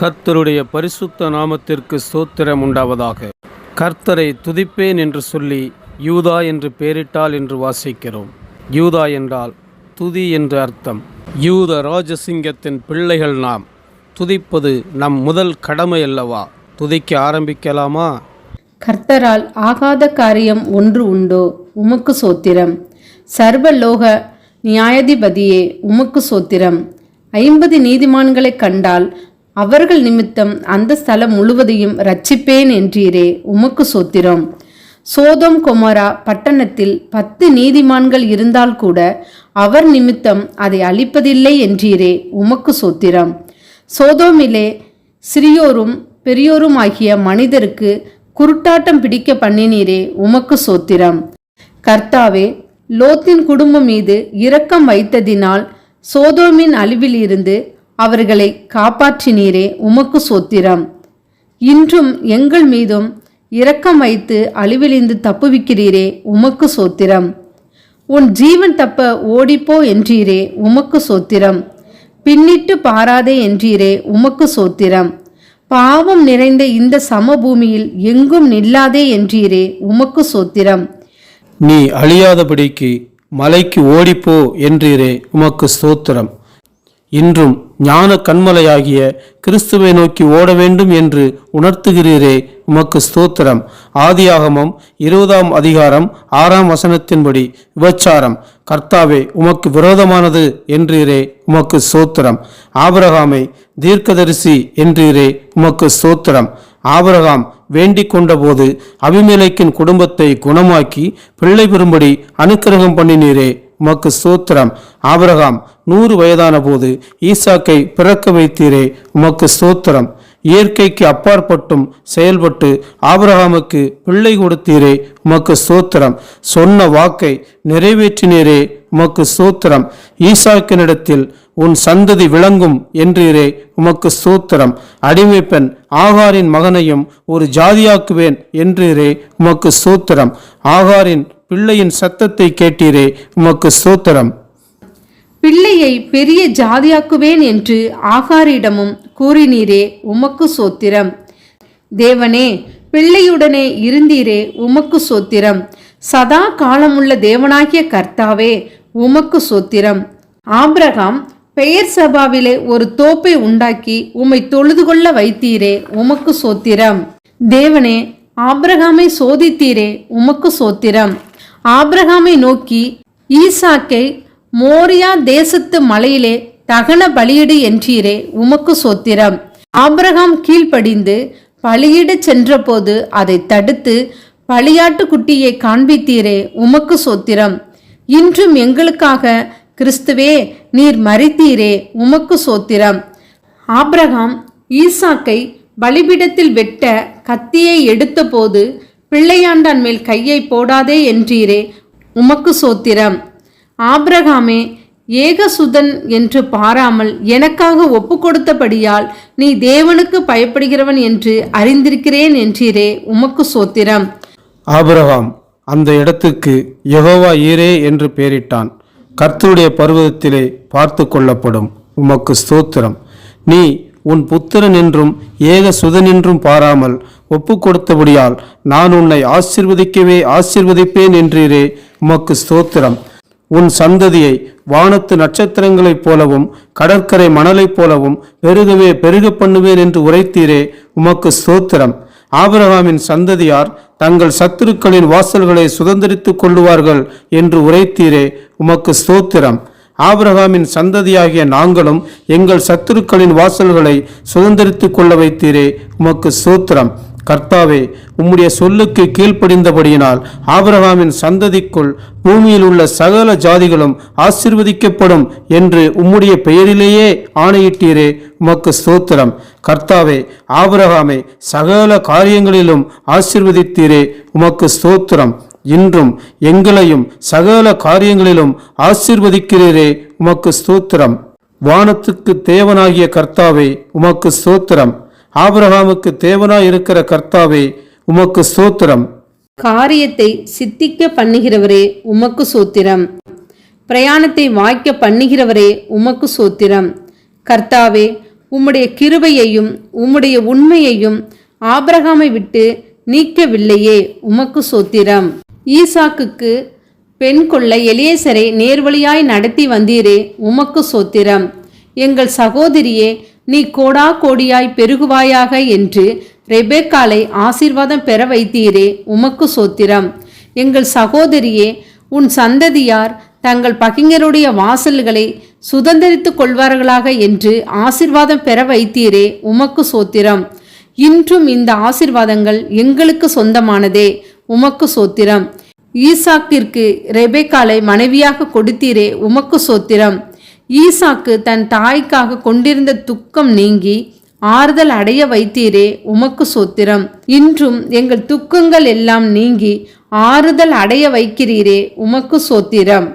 கர்த்தருடைய பரிசுத்த நாமத்திற்கு சோத்திரம் உண்டாவதாக. கர்த்தரை துதிப்பேன் என்று சொல்லி யூதா என்று பெயரிட்டால் என்று வாசிக்கிறோம். யூதா என்றால் துதி என்று அர்த்தம். யூத ராஜசிங்கத்தின் பிள்ளைகள் நாம். துதிப்பது நம் முதல் கடமை அல்லவா? துதிக்க ஆரம்பிக்கலாமா? கர்த்தரால் ஆகாத காரியம் ஒன்று உண்டோ? உமக்கு சோத்திரம். சர்வலோக நியாயாதிபதியே உமக்கு சோத்திரம். ஐம்பது நீதிமான்களைக் கண்டால் அவர்கள் நிமித்தம் அந்த ஸ்தலம் முழுவதையும் ரட்சிப்பேன் என்றீரே உமக்கு சோத்திரம். சோதோம் கொமரா பட்டணத்தில் பத்து நீதிமான்கள் இருந்தால் கூட அவர் நிமித்தம் அதை அழிப்பதில்லை என்றீரே உமக்கு சோத்திரம். சோதோமிலே சிறியோரும் பெரியோரும் ஆகிய மனிதருக்கு குருட்டாட்டம் பிடிக்க பண்ணினீரே உமக்கு சோத்திரம். கர்த்தாவே லோத்தின் குடும்பம் மீது இரக்கம் வைத்ததினால் சோதோமின் அழிவிலிருந்து அவர்களை காப்பாற்றினீரே உமக்கு சோத்திரம். இன்றும் எங்கள் மீதும் இரக்கம் வைத்து அழிவிலிருந்து தப்புவிக்கிறீரே உமக்கு சோத்திரம். உன் ஜீவன் தப்ப ஓடிப்போ என்றீரே உமக்கு சோத்திரம். பின்னிட்டு பாராதே என்றீரே உமக்கு சோத்திரம். பாவம் நிறைந்த இந்த சமபூமியில் எங்கும் நில்லாதே என்றீரே உமக்கு சோத்திரம். நீ அழியாதபடிக்கு மலைக்கு ஓடிப்போ என்றீரே உமக்கு ஸ்தோத்திரம் இன்றும் ஞான கண்மலையாகிய கிறிஸ்துவை நோக்கி ஓட வேண்டும் என்று உணர்த்துகிறீரே உமக்கு ஸ்தோத்திரம். ஆதியாகமம் இருபதாம் அதிகாரம் ஆறாம் வசனத்தின்படி விபச்சாரம். கர்த்தாவே உமக்கு விரோதமானது என்றீரே உமக்கு ஸ்தோத்திரம். ஆபரகாமை தீர்க்கதரிசி என்றீரே உமக்கு ஸ்தோத்திரம். ஆபரகாம் வேண்டிக் கொண்டபோது அபிமேலைக்கின் குடும்பத்தை குணமாக்கி பிள்ளை பெறும்படி அனுக்கிரகம் பண்ணினீரே உமக்கு ஸ்தோத்திரம். ஆபிரகாம் நூறு வயதான போது ஈசாக்கை பிறக்க வைத்தீரே உமக்கு ஸ்தோத்திரம். இயற்கைக்கு அப்பாற்பட்டும் செயல்பட்டு ஆபிரகாமுக்கு பிள்ளை கொடுத்தீரே உமக்கு ஸ்தோத்திரம். சொன்ன வாக்கை நிறைவேற்றினீரே உமக்கு ஸ்தோத்திரம். ஈசாக்கினிடத்தில் உன் சந்ததி விளங்கும் என்றீரே உமக்கு ஸ்தோத்திரம். அடிமை பெண் ஆகாரின் மகனையும் ஒரு ஜாதியாக்குவேன் என்றீரே உமக்கு ஸ்தோத்திரம். ஆகாரின் பிள்ளையின் சத்தத்தை கேட்டீரே உமக்கு ஸ்தோத்திரம். பிள்ளையை பெரிய ஜாதியாக்குவேன் என்று ஆகாரிடமும் கூறினீரே உமக்கு சோத்திரம் தேவனே பிள்ளையுடனே இருந்தீரே உமக்கு சோத்திரம் சதா காலமுள்ள தேவனாகிய கர்த்தாவே உமக்கு சோத்திரம் ஆபிரகாம் பெயர் சபாவிலே ஒரு தோப்பை உண்டாக்கி உம்மை தொழுது கொள்ள வைத்தீரே உமக்கு சோத்திரம் தேவனே ஆபிரகாமை சோதித்தீரே உமக்கு சோத்திரம் ஆப்ரஹாமை நோக்கி ஈசாக்கை மோரியா தேசத்து மலையிலே தகன பலியிடு என்றீரே உமக்கு சோத்திரம். ஆப்ரஹாம் கீழ்ப்படிந்து பலியிட சென்றபோது அதை தடுத்து பலியாட்டு குட்டியை காண்பித்தீரே உமக்கு சோத்திரம். இன்றும் எங்களுக்காக கிறிஸ்துவே நீர் மறித்தீரே உமக்கு சோத்திரம். ஆப்ரகாம் ஈசாக்கை பலிபிடத்தில் வெட்ட கத்தியை எடுத்தபோது பிள்ளையாண்டான் மேல் கையை போடாதே என்றீரே உமக்கு சோத்திரம். ஆபிரகாமே ஏகசுதன் என்று பாராமல் எனக்காக ஒப்பு கொடுத்தபடியால் நீ தேவனுக்கு பயப்படுகிறவன் என்று அறிந்திருக்கிறேன் என்றீரே உமக்கு சோத்திரம். ஆபிரகாம் அந்த இடத்துக்கு யகோவா ஈரே என்று பெயரிட்டான். கர்த்தருடைய பருவத்திலே பார்த்து கொள்ளப்படும் உமக்கு ஸ்தோத்திரம். நீ உன் புத்திரன் என்றும் ஏக சுதனின்றும் பாராமல் ஒப்பு கொடுத்தபடியால் நான் உன்னை ஆசிர்வதிக்கவே ஆசிர்வதிப்பேன் என்றீரே. உமக்கு ஸ்தோத்திரம். உன் சந்ததியை வானத்து நட்சத்திரங்களைப் போலவும் கடற்கரை மணலைப் போலவும் பெருகவே பெருக பண்ணுவேன் என்று உரைத்தீரே. உமக்கு ஸ்தோத்திரம். ஆபிரகாமின் சந்ததியார் தங்கள் சத்துருக்களின் வாசல்களை சுதந்திரித்துக் கொள்ளுவார்கள் என்று உரைத்தீரே. உமக்கு ஸ்தோத்திரம். ஆபிரகாமின் சந்ததியாகிய நாங்களும் எங்கள் சத்துருக்களின் வாசல்களை சுதந்திரித்துக் கொள்ள வைத்தீரே. உமக்கு ஸ்தோத்திரம் கர்த்தாவே உம்முடைய சொல்லுக்கு கீழ்ப்படிந்தபடியினால் ஆபிரகாமின் சந்ததிக்குள் பூமியில் உள்ள சகல ஜாதிகளும் ஆசிர்வதிக்கப்படும் என்று உம்முடைய பெயரிலேயே ஆணையிட்டீரே. உமக்கு ஸ்தோத்திரம் கர்த்தாவே ஆபிரகாமை சகல காரியங்களிலும் ஆசிர்வதித்தீரே. உமக்கு ஸ்தோத்திரம் இன்றும் எங்களையும் சகல காரியங்களிலும் ஆசிர்வதிக்கிறீரே உமக்கு ஸ்தோத்திரம். வானத்துக்கு தேவனாகிய கர்த்தாவே உமக்கு ஸ்தோத்திரம். ஆபிரகாமுக்கு தேவனாய் இருக்கிற கர்த்தாவே உமக்கு ஸ்தோத்திரம். காரியத்தை சித்திக்க பண்ணுகிறவரே உமக்கு சோத்திரம் பிரயாணத்தை வாய்க்க பண்ணுகிறவரே உமக்கு சோத்திரம் கர்த்தாவே உம்முடைய கிருபையையும் உம்முடைய உண்மையையும் ஆபிரகாமை விட்டு நீக்கவில்லையே உமக்கு சோத்திரம் ஈசாக்குக்கு பெண் கொள்ள எலியேசரை நேர்வழியாய் நடத்தி வந்தீரே உமக்கு சோத்திரம். எங்கள் சகோதரியே நீ கோடா கோடியாய் பெருகுவாயாக என்று ரெபேக்காலை ஆசீர்வாதம் பெற வைத்தீரே உமக்கு சோத்திரம். எங்கள் சகோதரியே உன் சந்ததியார் தங்கள் பகிஞருடைய வாசல்களை சுதந்திரித்துக் கொள்வார்களாக என்று ஆசீர்வாதம் பெற வைத்தீரே உமக்கு சோத்திரம். இன்றும் இந்த ஆசிர்வாதங்கள் எங்களுக்கு சொந்தமானதே. உமக்கு சோத்திரம். ஈசாக்கிற்கு ரெபேக்காலை மனைவியாக கொடுத்தீரே உமக்கு சோத்திரம். ஈசாக்கு தன் தாய்க்காக கொண்டிருந்த துக்கம் நீங்கி ஆறுதல் அடைய வைத்தீரே உமக்கு சோத்திரம். இன்றும் எங்கள் துக்கங்கள் எல்லாம் நீங்கி ஆறுதல் அடைய வைக்கிறீரே உமக்கு சோத்திரம்.